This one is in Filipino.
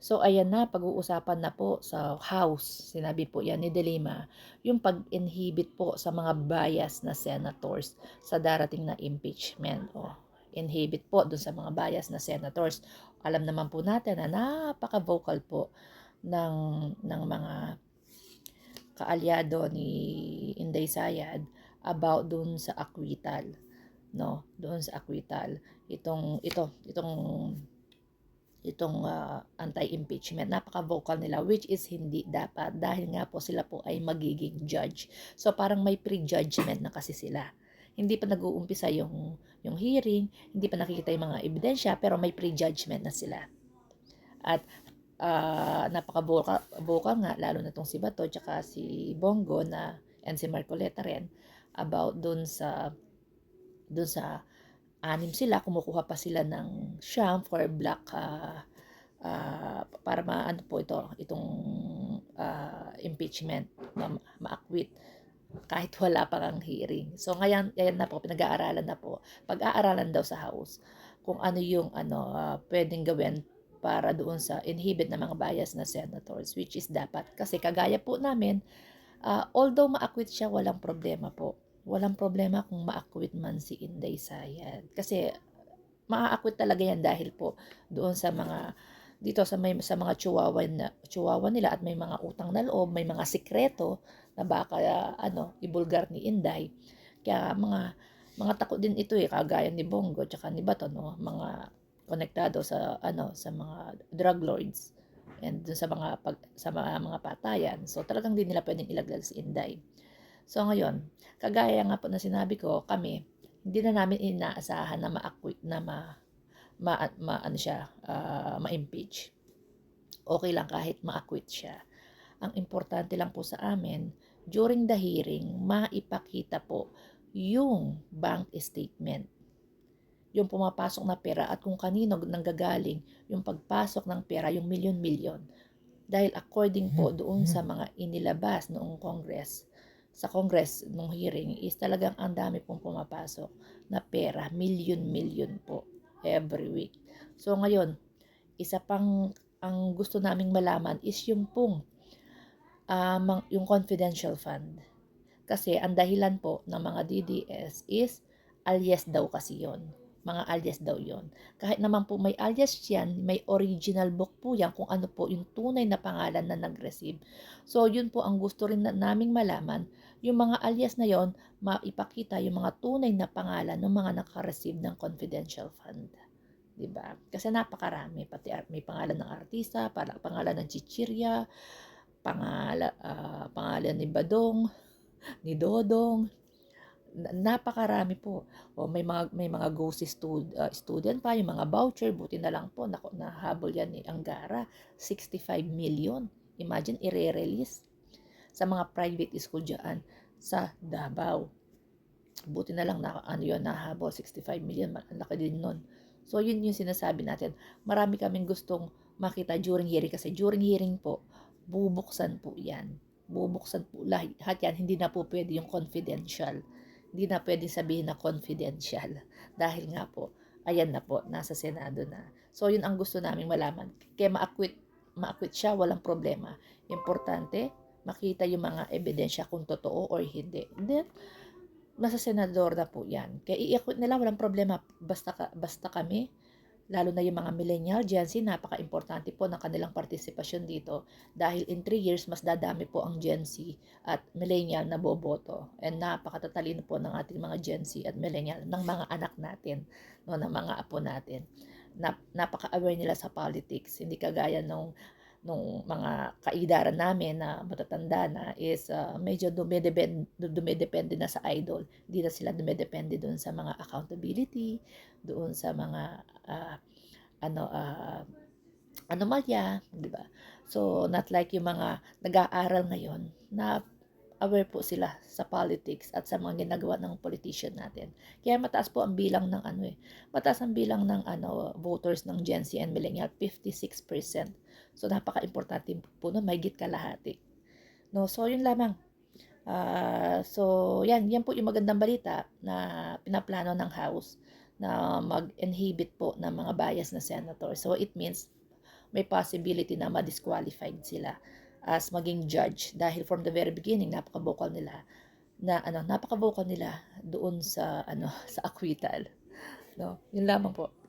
So, ayan na, pag-uusapan na po sa House, sinabi po yan ni De Lima, yung pag-inhibit po sa mga bias na senators sa darating na impeachment. O, inhibit po dun sa mga bias na senators. Alam naman po natin na napaka-vocal po ng, ng mga kaalyado ni Inday Sayad about dun sa acquittal no doon sa acquittal itong ito itong itong uh, anti-impeachment. Napaka-vocal nila which is hindi dapat dahil nga po sila po ay magiging judge. So parang may prejudgment na kasi sila. Hindi pa nag-uumpisa yung yung hearing, hindi pa nakikita yung mga ebidensya pero may prejudgment na sila. At uh, napaka-vocal vocal nga lalo na tong si Bato tsaka si Bongo na and si Marcoleta rin about dun sa dun sa anim sila, kumukuha pa sila ng sham for black uh, uh, para maano po ito, itong uh, impeachment, na ma-acquit kahit wala pang ang hearing. So ngayon, ngayon na po, pinag-aaralan na po. Pag-aaralan daw sa House kung ano yung ano uh, pwedeng gawin para doon sa inhibit ng mga bias na senators which is dapat kasi kagaya po namin uh, although ma-acquit siya walang problema po walang problema kung ma-acquit man si Inday Sayad. Kasi maa-acquit talaga yan dahil po doon sa mga dito sa may sa mga chihuahua na chihuahua nila at may mga utang na loob, may mga sikreto na baka ano ibulgar ni Inday. Kaya mga mga takot din ito eh kagaya ni Bongo tsaka ni Bato no, mga konektado sa ano sa mga drug lords and sa mga pag, sa mga, mga patayan. So talagang hindi nila pwedeng ilaglag si Inday. So ngayon, kagaya nga po na sinabi ko, kami, hindi na namin inaasahan na ma-acquit na ma, ma, ma ano siya, uh, ma-impeach. Okay lang kahit ma-acquit siya. Ang importante lang po sa amin, during the hearing, maipakita po yung bank statement yung pumapasok na pera at kung kanino nanggagaling yung pagpasok ng pera, yung milyon-milyon. Dahil according po doon sa mga inilabas noong Congress, sa Congress nung hearing is talagang ang dami pong pumapasok na pera, million-million po every week. So ngayon, isa pang ang gusto naming malaman is yung pong uh, yung confidential fund. Kasi ang dahilan po ng mga DDS is alias daw kasi yon mga alias daw yon. Kahit naman po may alias yan, may original book po yan kung ano po yung tunay na pangalan na nag-receive. So, yun po ang gusto rin na naming malaman. Yung mga alias na yon, maipakita yung mga tunay na pangalan ng mga naka-receive ng confidential fund. 'di ba? Kasi napakarami pati may pangalan ng artista, para pangalan ng chichirya, pangalan uh, pangalan ni Badong, ni Dodong, napakarami po. O may mga may mga GOSI stud, uh, student pa, yung mga voucher, buti na lang po nako nahabol yan ni Angara, 65 million. Imagine i-release sa mga private school diyan sa Davao. Buti na lang na ano yun, nahabol 65 million, laki din nun. So yun yung sinasabi natin. Marami kaming gustong makita during hearing kasi during hearing po, bubuksan po yan. Bubuksan po lahat yan. Hindi na po pwede yung confidential hindi na pwede sabihin na confidential. Dahil nga po, ayan na po, nasa Senado na. So, yun ang gusto namin malaman. Kaya ma-acquit, ma-acquit siya, walang problema. Importante, makita yung mga ebidensya kung totoo or hindi. Then, nasa senador na po yan. Kaya i-acquit nila, walang problema. Basta, basta kami, lalo na yung mga millennial, Gen Z, napaka-importante po ng kanilang partisipasyon dito dahil in 3 years, mas dadami po ang Gen Z at millennial na boboto. And napakatatalino po ng ating mga Gen Z at millennial, ng mga anak natin, no, ng mga apo natin. Nap, napaka-aware nila sa politics, hindi kagaya nung nung mga kaidaran namin na matatanda na is uh, medyo dumidepende, dumidepende na sa idol. Hindi na sila dumidepende doon sa mga accountability, doon sa mga uh, ano uh, anomalya, di ba? So not like yung mga nag-aaral ngayon na aware po sila sa politics at sa mga ginagawa ng politician natin. Kaya mataas po ang bilang ng ano eh. Mataas ang bilang ng ano voters ng Gen Z and Millennial, 56%. So, napaka-importante po nun, may git kalahati. No, so, yun lamang. Uh, so, yan, yan po yung magandang balita na pinaplano ng House na mag-inhibit po ng mga bias na senator. So, it means may possibility na ma-disqualified sila as maging judge. Dahil from the very beginning napaka-vocal nila na ano napaka-vocal nila doon sa ano sa acquittal. No? Yun lamang po